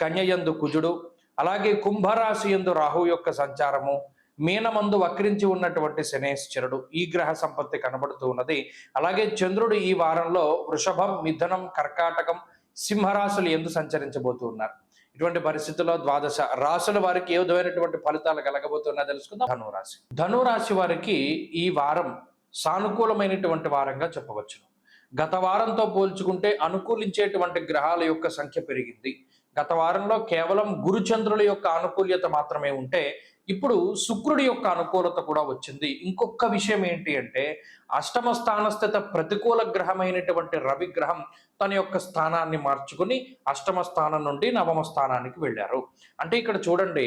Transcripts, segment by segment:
కన్యయందు కుజుడు అలాగే కుంభరాశి యందు రాహు యొక్క సంచారము మీనమందు వక్రించి ఉన్నటువంటి శనేశ్వరుడు ఈ గ్రహ సంపత్తి కనబడుతూ ఉన్నది. అలాగే చంద్రుడు ఈ వారంలో వృషభం మిథునం కర్కాటకం సింహరాశులు ఎందు సంచరించబోతూ ఉన్నారు. ఇటువంటి పరిస్థితుల్లో ద్వాదశ రాశుల వారికి ఏ విధమైనటువంటి ఫలితాలు కలగబోతున్నా తెలుసుకుందాం. ధనురాశి. ధనురాశి వారికి ఈ వారం సానుకూలమైనటువంటి వారంగా చెప్పవచ్చును. గత వారంతో పోల్చుకుంటే అనుకూలించేటువంటి గ్రహాల యొక్క సంఖ్య పెరిగింది. గత వారంలో కేవలం గురుచంద్రుల యొక్క అనుకూల్యత మాత్రమే ఉంటే ఇప్పుడు శుక్రుడి యొక్క అనుకూలత కూడా వచ్చింది. ఇంకొక విషయం ఏంటి అంటే అష్టమ స్థానస్థిత ప్రతికూల గ్రహమైనటువంటి రవి గ్రహం తన యొక్క స్థానాన్ని మార్చుకుని అష్టమ స్థానం నుండి నవమ స్థానానికి వెళ్ళారు. అంటే ఇక్కడ చూడండి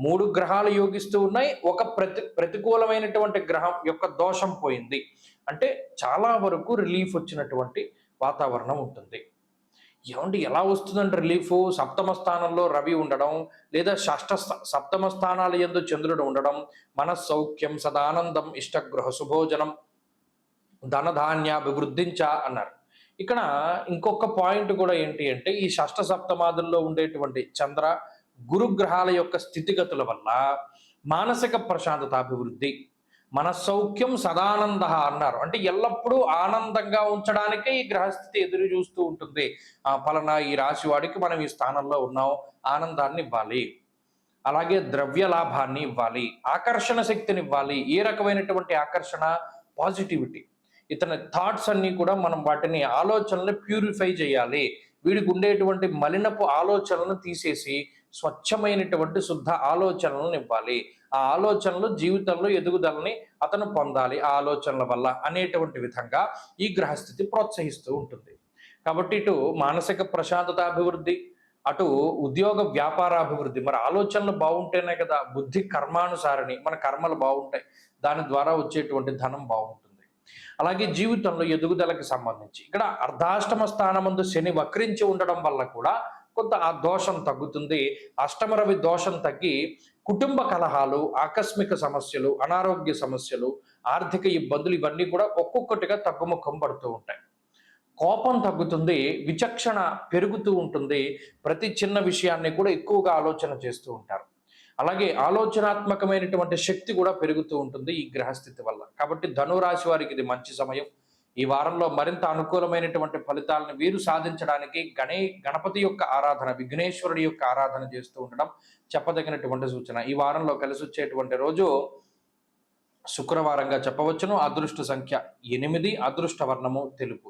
మూడు గ్రహాలు యోగిస్తూ ఉన్నాయి. ఒక ప్రతి ప్రతికూలమైనటువంటి గ్రహం యొక్క దోషం పోయింది. అంటే చాలా వరకు రిలీఫ్ వచ్చినటువంటి వాతావరణం ఉంటుంది. ఏమంటే ఎలా వస్తుందంటే రిలీఫ్? సప్తమ స్థానంలో రవి ఉండడం లేదా షష్ట సప్తమ స్థానాల యందు చంద్రుడు ఉండడం మనస్సౌఖ్యం సదానందం ఇష్టగృహ సుభోజనం ధనధాన్యాభివృద్ధించ అన్నారు. ఇక్కడ ఇంకొక పాయింట్ కూడా ఏంటి అంటే ఈ షష్ట సప్తమాదుల్లో ఉండేటువంటి చంద్ర గురుగ్రహాల యొక్క స్థితిగతుల వల్ల మానసిక ప్రశాంతత అభివృద్ధి మనస్సౌఖ్యం సదానంద అన్నారు. అంటే ఎల్లప్పుడూ ఆనందంగా ఉంచడానికే ఈ గ్రహస్థితి ఎదురు చూస్తూ ఉంటుంది. ఆ ఫలనా ఈ రాశి వాడికి మనం ఈ స్థానంలో ఉన్నాం. ఆనందాన్ని ఇవ్వాలి. అలాగే ద్రవ్య లాభాన్ని ఇవ్వాలి. ఆకర్షణ శక్తిని ఇవ్వాలి. ఏ రకమైనటువంటి ఆకర్షణ? పాజిటివిటీ. ఇతని థాట్స్ అన్ని కూడా మనం వాటిని ఆలోచనలు ప్యూరిఫై చేయాలి. వీడికి ఉండేటువంటి మలినపు ఆలోచనలను తీసేసి స్వచ్ఛమైనటువంటి శుద్ధ ఆలోచనలను నింపాలి ఆ ఆలోచనలు జీవితంలో ఎదుగుదలని అతను పొందాలి ఆ ఆలోచనల వల్ల అనేటువంటి విధంగా ఈ గ్రహస్థితి ప్రోత్సహిస్తూ ఉంటుంది. కాబట్టి ఇటు మానసిక ప్రశాంతత అభివృద్ధి అటు ఉద్యోగ వ్యాపార అభివృద్ధి. మరి ఆలోచనలు బాగుంటేనే కదా బుద్ధి కర్మానుసారిని మన కర్మలు బాగుంటాయి. దాని ద్వారా వచ్చేటువంటి ధనం బాగుంటుంది. అలాగే జీవితంలో ఎదుగుదలకు సంబంధించి. ఇక్కడ అర్ధాష్టమ స్థానమందు శని వక్రించి ఉండడం వల్ల కూడా కొంత ఆ దోషం తగ్గుతుంది. అష్టమరవి దోషం తగ్గి కుటుంబ కలహాలు ఆకస్మిక సమస్యలు అనారోగ్య సమస్యలు ఆర్థిక ఇబ్బందులు ఇవన్నీ కూడా ఒక్కొక్కటిగా తగ్గుముఖం పడుతూ ఉంటాయి. కోపం తగ్గుతుంది విచక్షణ పెరుగుతూ ఉంటుంది. ప్రతి చిన్న విషయాన్ని కూడా ఎక్కువగా ఆలోచన చేస్తూ ఉంటారు. అలాగే ఆలోచనాత్మకమైనటువంటి శక్తి కూడా పెరుగుతూ ఉంటుంది ఈ గ్రహస్థితి వల్ల. కాబట్టి ధనురాశి వారికి ఇది మంచి సమయం. ఈ వారంలో మరింత అనుకూలమైనటువంటి ఫలితాలను వీరు సాధించడానికి గణే గణపతి యొక్క ఆరాధన విఘ్నేశ్వరుడి యొక్క ఆరాధన చేస్తూ ఉండడం చెప్పదగినటువంటి సూచన. ఈ వారంలో కలిసి వచ్చేటువంటి రోజు శుక్రవారంగా చెప్పవచ్చును. అదృష్ట సంఖ్య ఎనిమిది అదృష్ట వర్ణము తెలుపు.